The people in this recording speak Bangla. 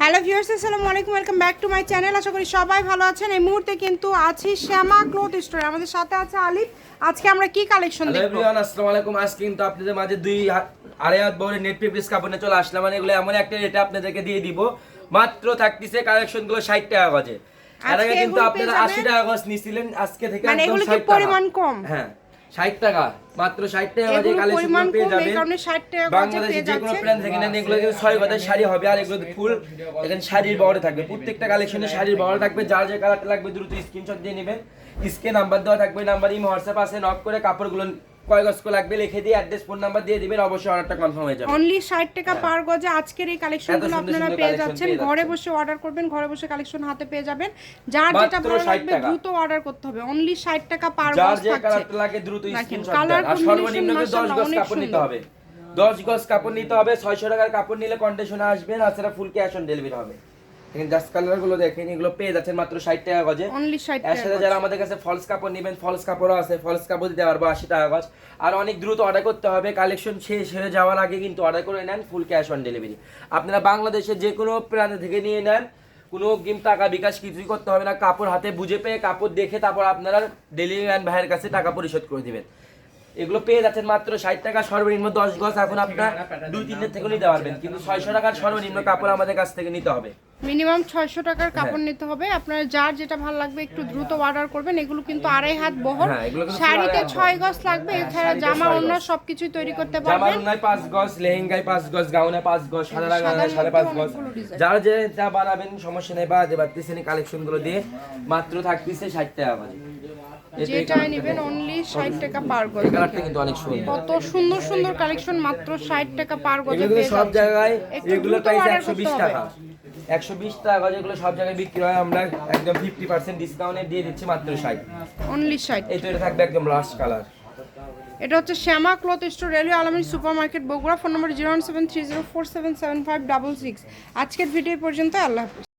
হ্যালো ভিউয়ার্স আসসালামু আলাইকুম welcome back to my channel আশা করি সবাই ভালো আছেন। এই মুহূর্তে কিন্তু আছি শ্যামা ক্লথ স্টোরে। আমাদের সাথে আছে আলিফ। আজকে আমরা কি কালেকশন দেখব? এভরিওয়ান আসসালামু আলাইকুম। আজকে কিন্তু আপনাদের মাঝে দুই আড়াই হাত বড় নেট পেপিস কাপড় নিয়ে চলে আসলাম। মানে এগুলো এমন একটা রেটে আপনাদেরকে দিয়ে দিব। মাত্র থাকতেছে কালেকশনগুলো ষাট টাকা গজে। আগে কিন্তু আপনারা পেয়ে আশি যাবেন? টাকা গজ নিছিলেন। আজকে থেকে মানে একদম এগুলো কি 60 টাকা। পরিমাণ কম? হ্যাঁ। ষাট টাকা। মাত্র ষাট টাকা কালেকশন পেয়ে যাবেন। এখানে 60 টাকা বাংলাদেশে যে কোনো প্ল্যান থেকে নেন এগুলো কিন্তু শাড়ি হবে আর এগুলো ফুল এখানে শাড়ির বড় থাকবে। প্রত্যেকটা কালেকশনে শাড়ির বড় থাকবে যার যে কালারটা লাগবে দ্রুত স্ক্রিনশট দিয়ে নেবেন। স্ক্রিন নাম্বার দেওয়া থাকবে নাম্বার ইমো হোয়াটসঅ্যাপ আছে নক করে কাপড়গুলো কয় গজ লাগবে লিখে দিয়ে অ্যাড্রেস ফোন নাম্বার দিয়ে দিবেন অবশ্যই অর্ডারটা কনফার্ম হয়ে যাবে। অনলি 60 টাকা পার গজে আজকের এই কালেকশনগুলো হ্যাঁ। আপনারা পেয়ে যাচ্ছেন। ঘরে বসে অর্ডার করবেন ঘরে বসে কালেকশন হাতে পেয়ে যাবেন। যার যেটা ভালো লাগবে দ্রুত অর্ডার করতে হবে। অনলি 60 টাকা পার যার গজ যে থাকছে। কালারটা লাগে দ্রুত স্ক্রিনশট আর সর্বনিম্ন 10 গজ কাপড় নিতে হবে। 10 গজ কাপড় নিতে হবে 600 টাকার কাপড় নিলে কন্ডিশনে আসবেন আর সেটা ফুল ক্যাশ অন ডেলিভারি হবে। দেখেন জাস্ট কালারগুলো দেখেন এগুলো পেয়ে যাচ্ছেন মাত্র 60 টাকা গজে। এর সাথে যারা আমাদের কাছে ফলস কাপড় নেবেন ফলস কাপড়ও আছে ফলস কাপড় দিতে পারব 80 টাকা গজ। আর অনেক দ্রুত অর্ডার করতে হবে কালেকশন শেষ হয়ে যাওয়ার আগে কিন্তু অর্ডার করে নেন ফুল ক্যাশ অন ডেলিভারি আপনারা বাংলাদেশের যে কোনো প্রান্ত থেকে নিয়ে নেন কোনো অগ্রিম টাকা বিকাশ কিছুই করতে হবে না কাপড় হাতে বুঝে পেয়ে কাপড় দেখে তারপর আপনারা ডেলিভারি ম্যান ভাইয়ের কাছে টাকা পরিশোধ করে দিবেন। এগুলো পেয়ে যাচ্ছেন মাত্র ষাট টাকা সর্বনিম্ন দশ গজ এখন আপনার দুই তিন দিন থেকে নিতে পারবেন কিন্তু ছয়শো টাকার সর্বনিম্ন কাপড় আমাদের কাছ থেকে নিতে হবে। মিনিমাম ছয়শো টাকার হ্যাঁ। কাপড় নিতে হবে। আপনার যার যেটা ভালো লাগবে একটু দ্রুত অর্ডার করবেন। এগুলো কিন্তু আড়াই হাত বহর। হ্যাঁ, এগুলো শাড়িতে ছয় গজ লাগবে। হ্যাঁ, এছাড়া জামা গজ। সবকিছুই তৈরি করতে পারবেন। উন্নয় পাঁচ গজ লেহেঙ্গায় পাঁচ গজ গাউনে পাঁচ গজ সাদা গাউনে সাড়ে পাঁচ গজ। যারা যে যা বানাবেন সমস্যা নেই বা যে বাড়তেছেন কালেকশনগুলো দিয়ে। মাত্র থাকতেছে ষাট টাকা করে যেটাই নেবেন অনলি ষাট টাকা পার গজ। কালারটা কিন্তু অনেক সুন্দর। কত সুন্দর সুন্দর কালেকশন মাত্র ষাট টাকা পার গজে পেয়ে সব জায়গায় রেগুলার প্রাইস order একশো করতে বিশ হবে। টাকা। একশো বিশ টাকা যেগুলো সব জায়গায় বিক্রি হয় আমরা একদম ফিফটি পার্সেন্ট ডিসকাউন্টে দিয়ে দিচ্ছি মাত্র ষাট। অনলি ষাট। তো এটা থাকবে একদম লাস্ট কালার এটা হচ্ছে Shyama cloth store railway Almin super market Bogura. Phone number zero one seven three zero four seven seven five double six. আজকের ভিডিও পর্যন্ত আল্লাহ হাফিজ।